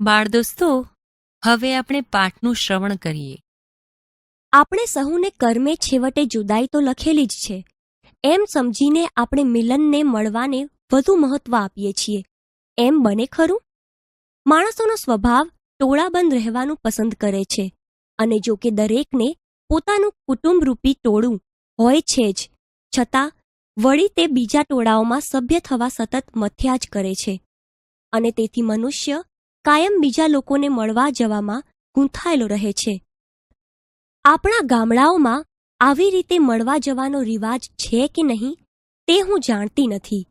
બાળ દોસ્તો, હવે આપણે પાઠનું શ્રવણ કરીએ. આપણે સહુને કર્મે છેવટે જુદાઈ તો લખેલી જ છે. એમ સમજીને આપણે મિલનને મળવાને વધુ મહત્વ આપીએ છીએ. એમ બને ખરું? માણસોનો સ્વભાવ ટોળાબંધ રહેવાનું પસંદ કરે છે. અને જો કે દરેકને પોતાનું કુટુંબરૂપી ટોળું હોય છે જ. છતાં, વળી તે બીજા ટોળાઓમાં સભ્ય થવા સતત મથ્યા જ કરે છે. અને તેથી મનુષ્ય કાયમ બીજા લોકોને મળવા જવામાં ગૂંથાયેલો રહે છે. આપણા ગામડાઓમાં આવી રીતે મળવા જવાનો રિવાજ છે કે નહીં, તે હું જાણતી નથી.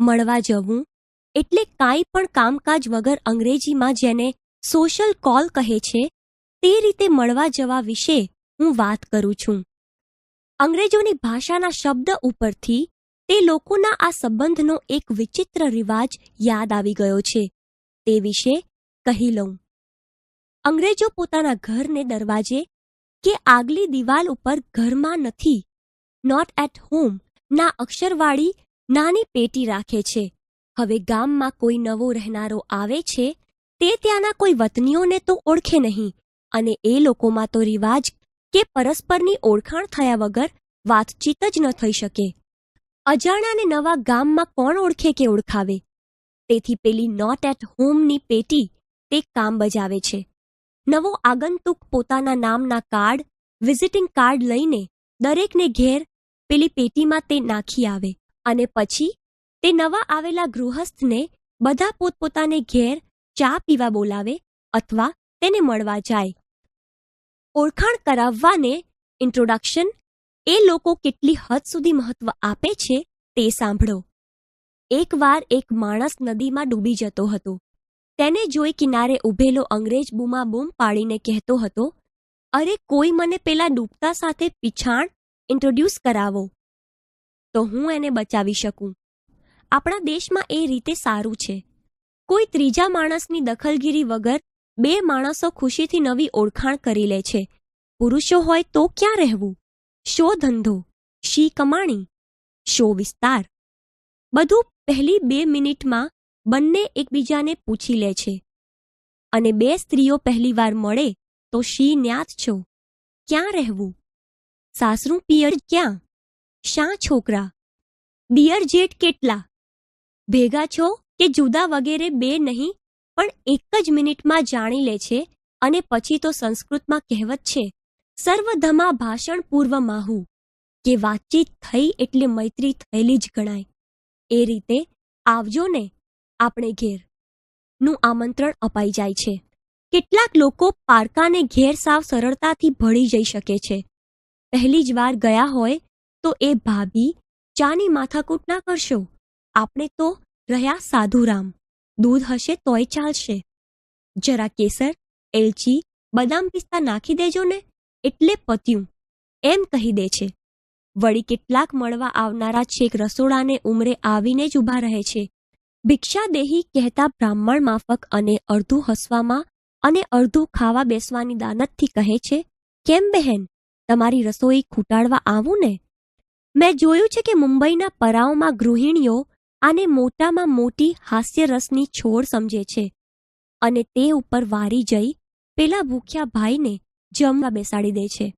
મળવા જવું એટલે કાંઈ પણ કામકાજ વગર અંગ્રેજીમાં જેને સોશિયલ કોલ કહે છે, તે રીતે મળવા જવા વિશે હું વાત કરું છું. અંગ્રેજોની ભાષાના શબ્દ ઉપરથી તે લોકોના આ સંબંધનો એક વિચિત્ર રિવાજ યાદ આવી ગયો છે. તે વિશે કહી લઉં અંગ્રેજો પોતાના ઘરને દરવાજે કે આગલી દિવાલ ઉપર ઘરમાં નથી નોટ એટ હોમ ના અક્ષરવાળી નાની પેટી રાખે છે. હવે ગામમાં કોઈ નવો રહેનારો આવે છે, તે ત્યાંના કોઈ વતનીઓને તો ઓળખે નહીં, અને એ લોકોમાં તો રિવાજ કે પરસ્પરની ઓળખાણ થયા વગર વાતચીત જ ન થઈ શકે. અજાણાને નવા ગામમાં કોણ ઓળખે કે ઓળખાવે? તેથી પેલી નોટ એટ હોમની પેટી તે કામ બજાવે છે. નવો આગંતુક પોતાના નામના કાર્ડ વિઝિટિંગ કાર્ડ લઈને દરેકને ઘેર પેલી પેટીમાં તે નાખી આવે અને પછી તે નવા આવેલા ગૃહસ્થને બધા પોતપોતાને ઘેર ચા પીવા બોલાવે અથવા તેને મળવા જાય. ઓળખાણ કરાવવાને ઇન્ટ્રોડક્શન એ લોકો કેટલી હદ સુધી મહત્વ આપે છે તે સાંભળો. એકવાર એક માણસ નદીમાં ડૂબી જતો હતો. તેને જોઈ કિનારે ઊભેલો અંગ્રેજ બૂમાબૂમ પાડીને કહેતો હતો, અરે, કોઈ મને પેલા ડૂબતા સાથે પીછાણ ઇન્ટ્રોડ્યુસ કરાવો, તો હું એને બચાવી શકું. આપણા દેશમાં એ રીતે સારું છે. કોઈ ત્રીજા માણસની દખલગીરી વગર બે માણસો ખુશીથી નવી ઓળખાણ કરી લે છે. પુરુષો હોય તો ક્યાં રહેવું? શો ધંધો? શી કમાણી? શો વિસ્તાર? બધું પહેલી બે મિનિટમાં બંને એકબીજાને પૂછી લે છે. અને બે સ્ત્રીઓ પહેલીવાર મળે તો શી ન્યાત છો? ક્યાં રહેવું? સાસરું પિયર ક્યાં? શા છોકરા? દિયર જેઠ કેટલા? ભેગા છો કે જુદા વગેરે બે નહીં? પણ એક જ મિનિટમાં જાણી લે છે અને પછી તો સંસ્કૃતમાં કહેવત છે, સર્વધમા ભાષણ પૂર્વ માહુ. કે વાતચીત થઈ એટલે મૈત્રી થયેલી જ ગણાય. એ રીતે આવજો ને આપણે ઘેર. નું આમંત્રણ અપાઈ જાય છે. કેટલાક લોકો પારકાને ઘેર સાવ સરળતાથી ભળી જઈ શકે છે. પહેલી જ વાર ગયા હોય તો એ ભાભી ચાની માથાકૂટ ના કરશો. આપણે તો રહ્યા સાધુરામ દૂધ હશે તોય ચાલશે. જરા કેસર, એલચી, બદામ પિસ્તા નાખી દેજો ને, એટલે પત્યું. એમ કહી દે છે. વળી કેટલાક મળવા આવનારા છેક રસોડાને ઉમરે આવીને જ ઊભા રહે છે. ભિક્ષાદેહી કહેતા બ્રાહ્મણ માફક અને અડધું હસવામાં અને અડધું ખાવા બેસવાની દાનતથી કહે છે, કેમ બહેન, તમારી રસોઈ ખૂટાડવા આવું ને? મેં જોયું છે કે મુંબઈના પરાઓમાં ગૃહિણીઓ આને મોટામાં મોટી હાસ્યરસની છોડ સમજે છે અને તે ઉપર વારી જઈ પેલા ભૂખ્યા ભાઈને જમવા બેસાડી દે છે.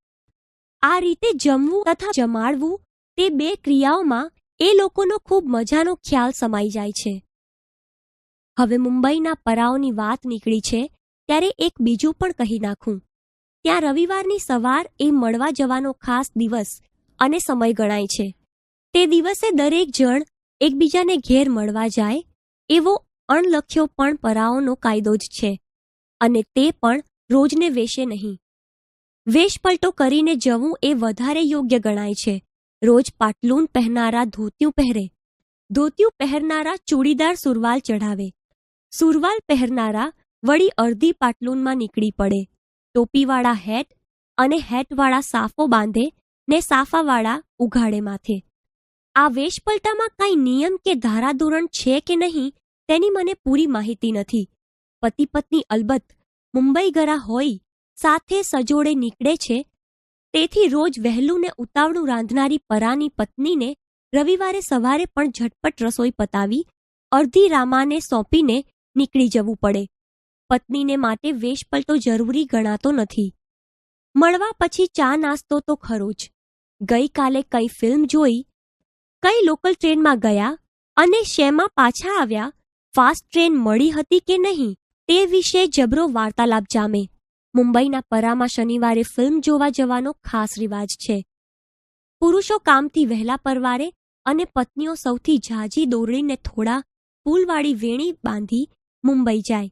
આ રીતે જમવું તથા જમાડવું તે બે ક્રિયાઓમાં એ લોકોનો ખૂબ મજાનો ખ્યાલ સમાઈ જાય છે. હવે મુંબઈના પરાઓની વાત નીકળી છે, ત્યારે એક બીજું પણ કહી નાખું. ત્યાં રવિવારની સવાર એ મળવા જવાનો ખાસ દિવસ અને સમય ગણાય છે. તે દિવસે દરેક જણ એકબીજાને ઘેર મળવા જાય, એવો અણલખ્યો પણ પરાઓનો કાયદો જ છે. અને તે પણ રોજને વેશે નહીં. વેશપલટો કરીને જવું એ વધારે યોગ્ય ગણાય છે. રોજ પાટલૂન પહેરનારા ધોતિયું પહેરે. ધોતિયું પહેરનારા ચૂડીદાર સુરવાલ ચઢાવે. સુરવાલ પહેરનારા વળી અડધી પાટલૂનમાં નીકળી પડે. ટોપીવાળા હેટ અને હેટવાળા સાફો બાંધે ને સાફાવાળા ઉઘાડે માથે. આ વેશપલટામાં કાંઈ નિયમ કે ધારાધોરણ છે કે નહીં તેની મને પૂરી માહિતી નથી. પતિ પત્ની અલબત્ત મુંબઈ ગરા હોય, સાથે સજોડે નીકળે છે, તેથી રોજ વહેલું ને ઉતાવળું રાંધનારી પરાની પત્નીને રવિવારે સવારે પણ ઝટપટ રસોઈ પતાવી અડધી રામાને સોંપીને નીકળી જવું પડે. પત્નીને માટે વેશપલટો જરૂરી ગણાતો નથી. મળવા પછી ચા નાસ્તો તો ખરો જ. ગઈકાલે કઈ ફિલ્મ જોઈ, કઈ લોકલ ટ્રેનમાં ગયા અને શેમાં પાછા આવ્યા, ફાસ્ટ ટ્રેન મળી હતી કે નહીં તે વિશે જબરો વાર્તાલાપ જામે. મુંબઈના પરામાં શનિવારે ફિલ્મ જોવા જવાનો ખાસ રિવાજ છે. પુરુષો કામથી વહેલા પરવારે અને પત્નીઓ સૌથી ઝાઝી દોરડીને થોડા ફૂલવાળી વેણી બાંધી મુંબઈ જાય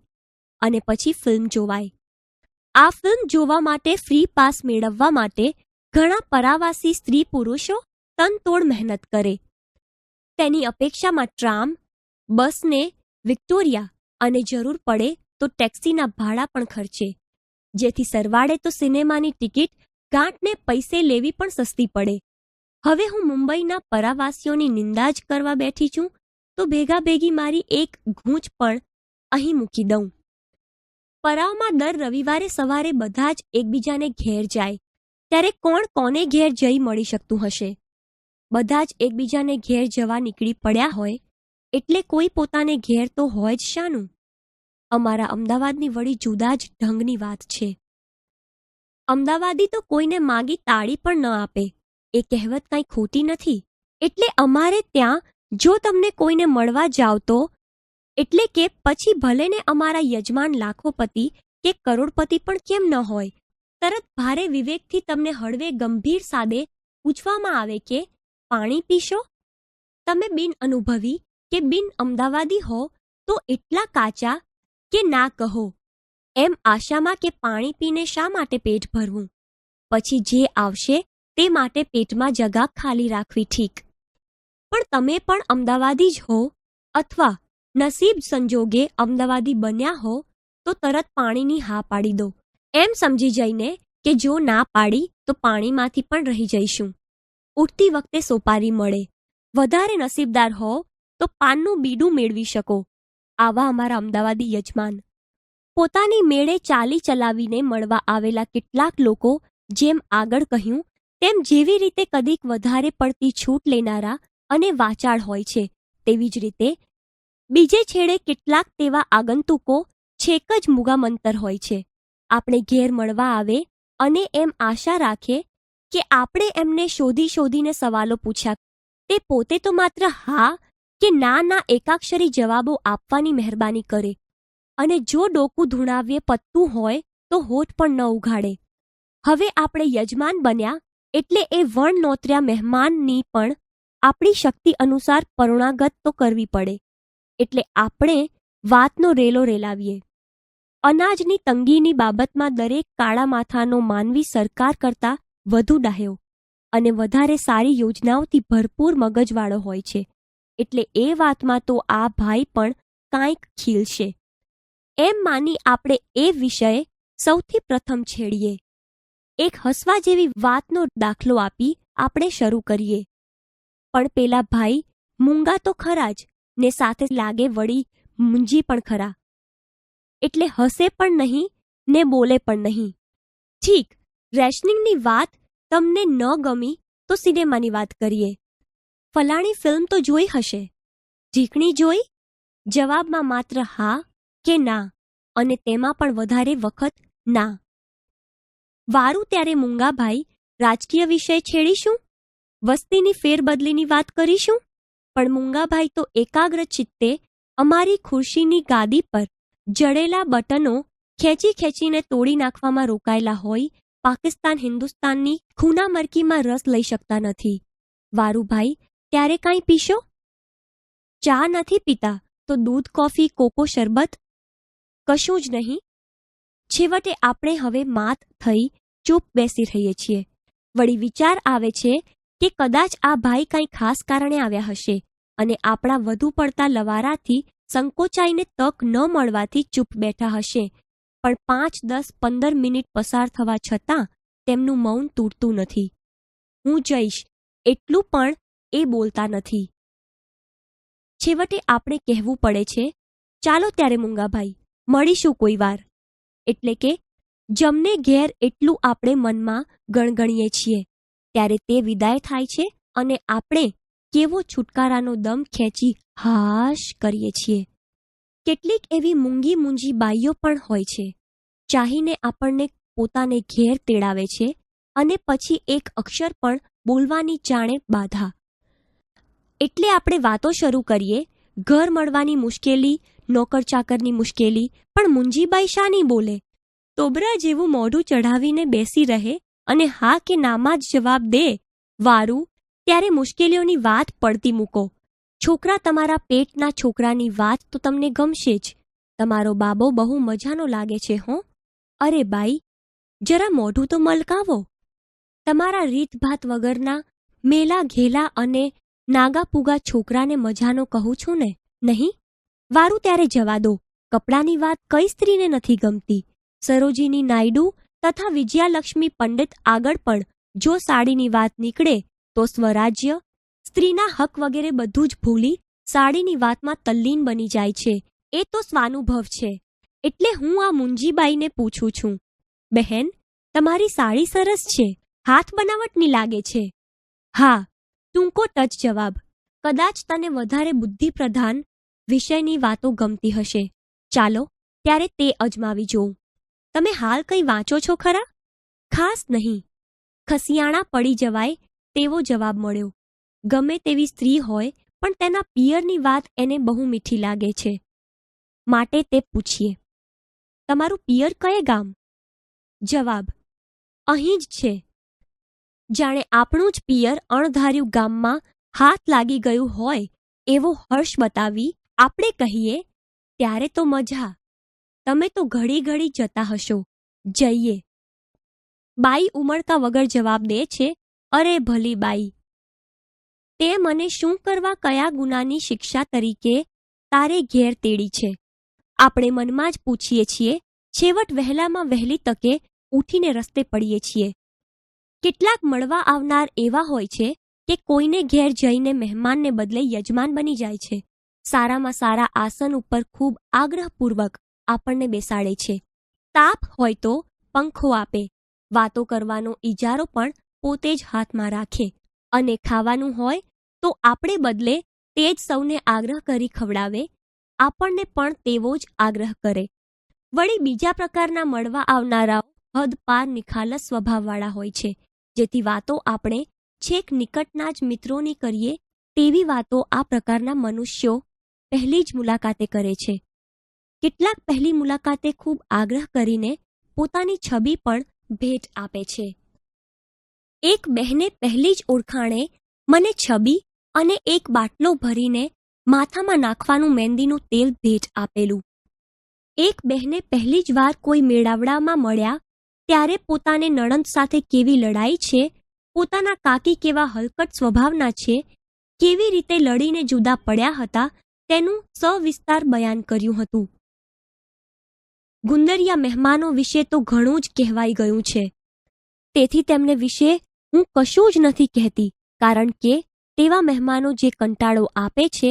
અને પછી ફિલ્મ જોવાય. આ ફિલ્મ જોવા માટે ફ્રી પાસ મેળવવા માટે ઘણા પરાવાસી સ્ત્રી પુરુષો તનતોડ મહેનત કરે. તેની અપેક્ષામાં ટ્રામ બસને વિક્ટોરિયા અને જરૂર પડે તો ટેક્સીના ભાડા પણ ખર્ચે. જેથી સરવાળે તો સિનેમાની ટિકિટ ગાંઠને પૈસે લેવી પણ સસ્તી પડે. હવે હું મુંબઈના પરાવાસીઓની નિંદા જ કરવા બેઠી છું, તો ભેગા ભેગી મારી એક ગૂંચ પણ અહીં મૂકી દઉં. પરાવમાં દર રવિવારે સવારે બધા જ એકબીજાને ઘેર જાય, ત્યારે કોણ કોને ઘેર જઈ મળી શકતું હશે? બધા જ એકબીજાને ઘેર જવા નીકળી પડ્યા હોય, એટલે કોઈ પોતાને ઘેર તો હોય જ શાનું? અમારા અમદાવાદની વળી જુદા જ ઢંગની વાત છે. અમદાવાદી તો કોઈને માગી તાળી પણ ન આપે, એ કહેવત કાંઈ ખોટી નથી. એટલે અમારે ત્યાં જો તમને કોઈને મળવા જાવ તો એટલે કે પછી ભલેને અમારા યજમાન લાખોપતિ કે કરોડપતિ પણ કેમ ન હોય? તરત ભારે વિવેકથી તમને હળવે ગંભીર સાદે પૂછવામાં આવે કે, પાણી પીશો? તમે બિન અનુભવી કે બિન અમદાવાદી હો તો એટલા કાચા કે ના કહો? એમ આશામાં કે પાણી પીને શા માટે પેટ ભરવું? પછી જે આવશે તે માટે પેટમાં જગા ખાલી રાખવી ઠીક. પણ તમે પણ અમદાવાદી જ હો અથવા નસીબ સંજોગે અમદાવાદી બન્યા હો, તો તરત પાણીની હા પાડી દો. એમ સમજી જઈને કે જો ના પાડી, તો પાણીમાંથી પણ રહી જઈશું. ઉઠતી વખતે સોપારી મળે. વધારે નસીબદાર હો, તો પાનનું બીડું મેળવી શકો. આવા અમારા અમદાવાદી યજમાન. પોતાની મેળે ચાલી ચલાવીને મળવા આવેલા કેટલાક લોકો જેમ આગળ કહ્યું, તેમ જેવી રીતે કદીક વધારે પડતી છૂટ લેનારા અને વાચાળ હોય છે, તેવી જ રીતે બીજે છેડે કેટલાક તેવા આગંતુકો છેક જ મુગામંતર હોય છે. આપણે ઘેર મળવા આવે અને એમ આશા રાખે કે આપણે એમને શોધી શોધીને સવાલો પૂછ્યા. તે પોતે તો માત્ર હા કે ના ના એકાક્ષરી જવાબો આપવાની મહેરબાની કરે. અને જો ડોકું ધૂણાવીએ પત્તું હોય તો હોઠ પણ ન ઉઘાડે. હવે આપણે યજમાન બન્યા એટલે એ વણ નોતર્યા મહેમાનની પણ આપણી શક્તિ અનુસાર પરુણાગત તો કરવી પડે. એટલે આપણે વાતનો રેલો રેલાવીએ. અનાજની તંગીની બાબતમાં દરેક કાળા માથાનો માનવી સરકાર કરતાં વધુ ડાહ્યો અને વધારે સારી યોજનાઓથી ભરપૂર મગજવાળો હોય છે. એટલે એ વાતમાં તો આ ભાઈ પણ કાંઈક ખીલશે. એમ માની આપણે એ વિષયે સૌથી પ્રથમ છેડીએ. એક હસવા જેવી વાતનો દાખલો આપી આપણે શરૂ કરીએ. પણ પેલા ભાઈ, મૂંગા તો ખરા જ ને સાથે લાગે વળી મૂંજી પણ ખરા. એટલે હસે પણ નહીં ને બોલે પણ નહીં. ઠીક, રેશનિંગની વાત તમને ન ગમી તો સિનેમાની વાત કરીએ. ફલાણી ફિલ્મ તો જોઈ હશે. ઢીકણી જોઈ? જવાબમાં માત્ર હા કે ના અને તેમાં પણ વધારે વખત ના. વારું ત્યારે મૂંગાભાઈ રાજકીય વિષય છેડીશું? વસ્તીની ફેરબદલીની વાત કરીશું? પણ મૂંગાભાઈ તો એકાગ્ર ચિત્તે અમારી ખુરશીની ગાદી પર જડેલા બટનો ખેંચી ખેંચીને તોડી નાખવામાં રોકાયેલા હોય, પાકિસ્તાન હિન્દુસ્તાનની ખૂના મરકીમાં રસ લઈ શકતા નથી. વારુભાઈ, ત્યારે કાંઈ પીશો? ચા નથી પીતા, તો દૂધ, કોફી, કોકો, શરબત? કશું જ નહીં. છેવટે આપણે હવે માત થઈ ચૂપ બેસી રહીએ છીએ. વળી વિચાર આવે છે કે કદાચ આ ભાઈ કંઈ ખાસ કારણે આવ્યા હશે અને આપણા વધુ પડતા લવારાથી સંકોચાઈને તક ન મળવાથી ચૂપ બેઠા હશે. પણ પાંચ, દસ, પંદર મિનિટ પસાર થવા છતાં તેમનું મૌન તૂટતું નથી. હું જઈશ, એટલું પણ એ બોલતા નથી. છેવટે આપણે કહેવું પડે છે, ચાલો ત્યારે મૂંગાભાઈ, મળીશું કોઈ વાર. એટલે કે, જમને ઘેર એટલું આપણે મનમાં ગણગણીએ છીએ. ત્યારે તે વિદાય થાય છે અને આપણે કેવો છુટકારાનો દમ ખેંચી હાશ કરીએ છીએ. કેટલીક એવી મૂંગી મૂંજી બાઈઓ પણ હોય છે, ચાહીને આપણને પોતાને ઘેર તેડાવે છે અને પછી એક અક્ષર પણ બોલવાની જાણે બાધા. એટલે આપણે વાતો શરૂ કરીએ, ઘર મળવાની મુશ્કેલી, નોકર ચાકરની મુશ્કેલી, પણ મુંજીબાઈ શાની બોલે? તોબરા જેવું મોઢું ચઢાવીને બેસી રહે અને હા કે નામાં જ જવાબ દે, વારું, ત્યારે મુશ્કેલીઓની વાત પડતી મૂકો. છોકરા તમારા પેટના છોકરાની વાત તો તમને ગમશે જ. તમારો બાબો બહુ મજાનો લાગે છે, હો. અરે બાઈ, જરા મોઢું તો મલકાવો. તમારા રીતભાત વગરના મેલા ઘેલા અને નાગાપુગા છોકરાને મજાનો કહું છું ને, નહીં? વારું ત્યારે જવા દો. કપડાની વાત કઈ સ્ત્રીને નથી ગમતી. સરોજીની નાયડુ તથા વિજયાલક્ષ્મી પંડિત આગળ પણ જો સાડીની વાત નીકળે તો સ્વરાજ્ય, સ્ત્રીના હક વગેરે બધું જ ભૂલી સાડીની વાતમાં તલ્લીન બની જાય છે. એ તો સ્વાનુભવ છે. એટલે હું આ મુંજીબાઈને પૂછું છું. બહેન, તમારી સાડી સરસ છે. હાથ બનાવટની લાગે છે. હા, ટૂંકો ટચ જવાબ. કદાચ તને વધારે બુદ્ધિપ્રધાન વિષયની વાતો ગમતી હશે. ચાલો, ત્યારે તે અજમાવી જોઉં. તમે હાલ કંઈ વાંચો છો ખરા? ખાસ નહીં. ખસિયાણા પડી જવાય તેવો જવાબ મળ્યો. ગમે તેવી સ્ત્રી હોય, પણ તેના પિયરની વાત એને બહુ મીઠી લાગે છે. માટે તે પૂછીએ. તમારું પિયર કયે ગામ? જવાબ. અહીં જ છે. જાણે આપણું જ પિયર અણધાર્યું ગામમાં હાથ લાગી ગયું હોય, એવો હર્ષ બતાવી આપણે કહીએ, ત્યારે તો મજા તમે તો ઘડી ઘડી જતા હશો. જઈએ. બાઈ ઉમળકા વગર જવાબ દે છે, અરે ભલી બાઈ. તે મને શું કરવા કયા ગુનાની શિક્ષા તરીકે તારે ઘેર તેડી છે? આપણે મનમાં જ પૂછીએ છીએ, છેવટ વહેલામાં વહેલી તકે ઉઠીને રસ્તે પડીએ છીએ. કેટલાક મળવા આવનાર એવા હોય છે કે કોઈને ઘેર જઈને મહેમાનને બદલે યજમાન બની જાય છે. સારામાં સારા આસન ઉપર ખૂબ આગ્રહપૂર્વક આપણને બેસાડે છે. તાપ હોય તો પંખો આપે. વાતો કરવાનો ઇજારો પણ પોતે જ હાથમાં રાખે. અને ખાવાનું હોય તો આપણે બદલે તે જ સૌને આગ્રહ કરી ખવડાવે. આપણને પણ તેવો જ આગ્રહ કરે. વળી બીજા પ્રકારના મળવા આવનારાઓ હદ પાર નિખાલસ સ્વભાવવાળા હોય છે. જેથી વાતો આપણે છેક નિકટના જ મિત્રોની કરીએ તેવી વાતો આ પ્રકારના મનુષ્યો પહેલી જ મુલાકાતે કરે છે. કેટલાક પહેલી મુલાકાતે ખૂબ આગ્રહ કરીને પોતાની છબી પણ ભેટ આપે છે. એક બહેને પહેલી જ ઓળખાણે મને છબી અને એક બાટલો ભરીને માથામાં નાખવાનું મહેંદીનું તેલ ભેટ આપેલું. એક બહેને પહેલી જ વાર કોઈ મેળાવડામાં મળ્યા ત્યારે પોતાને નણંદ સાથે કેવી લડાઈ છે, પોતાના કાકી કેવા હલકટ સ્વભાવના છે, કેવી રીતે લડીને જુદા પડ્યા હતા તેનું સવિસ્તાર બયાન કર્યું હતું. ગુંદરિયા મહેમાનો વિશે તો ઘણું જ કહેવાઈ ગયું છે. તેથી તેમને વિશે હું કશું જ નથી કહેતી, કારણ કે તેવા મહેમાનો જે કંટાળો આપે છે,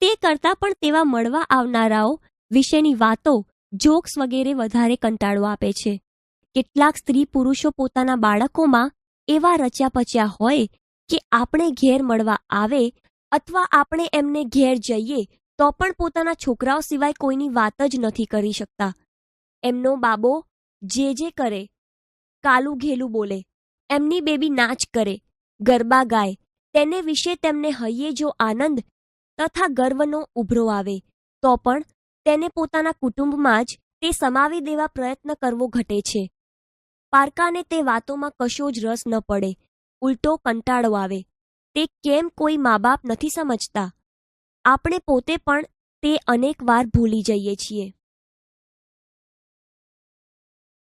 તે કરતાં પણ તેવા મળવા આવનારાઓ વિશેની વાતો, જોક્સ વગેરે વધારે કંટાળો આપે છે. કેટલાક સ્ત્રી પુરુષો પોતાના બાળકોમાં એવા રચ્યા પચ્યા હોય કે આપણે ઘેર મળવા આવે અથવા આપણે એમને ઘેર જઈએ તો પણ પોતાના છોકરાઓ સિવાય કોઈની વાત જ નથી કરી શકતા. એમનો બાબો જે જે કરે, કાલું ઘેલું બોલે, એમની બેબી નાચ કરે, ગરબા ગાય, તેને વિશે તેમને હૈયે જો આનંદ તથા ગર્વનો ઉભરો આવે, તો પણ તેને પોતાના કુટુંબમાં જ તે સમાવી દેવા પ્રયત્ન કરવો ઘટે છે. પારકાને તે વાતોમાં કશો જ રસ ન પડે, ઉલટો કંટાળો આવે, તે કેમ કોઈ મા બાપ નથી સમજતા? આપણે પોતે પણ તે અનેક વાર ભૂલી જઈએ છીએ.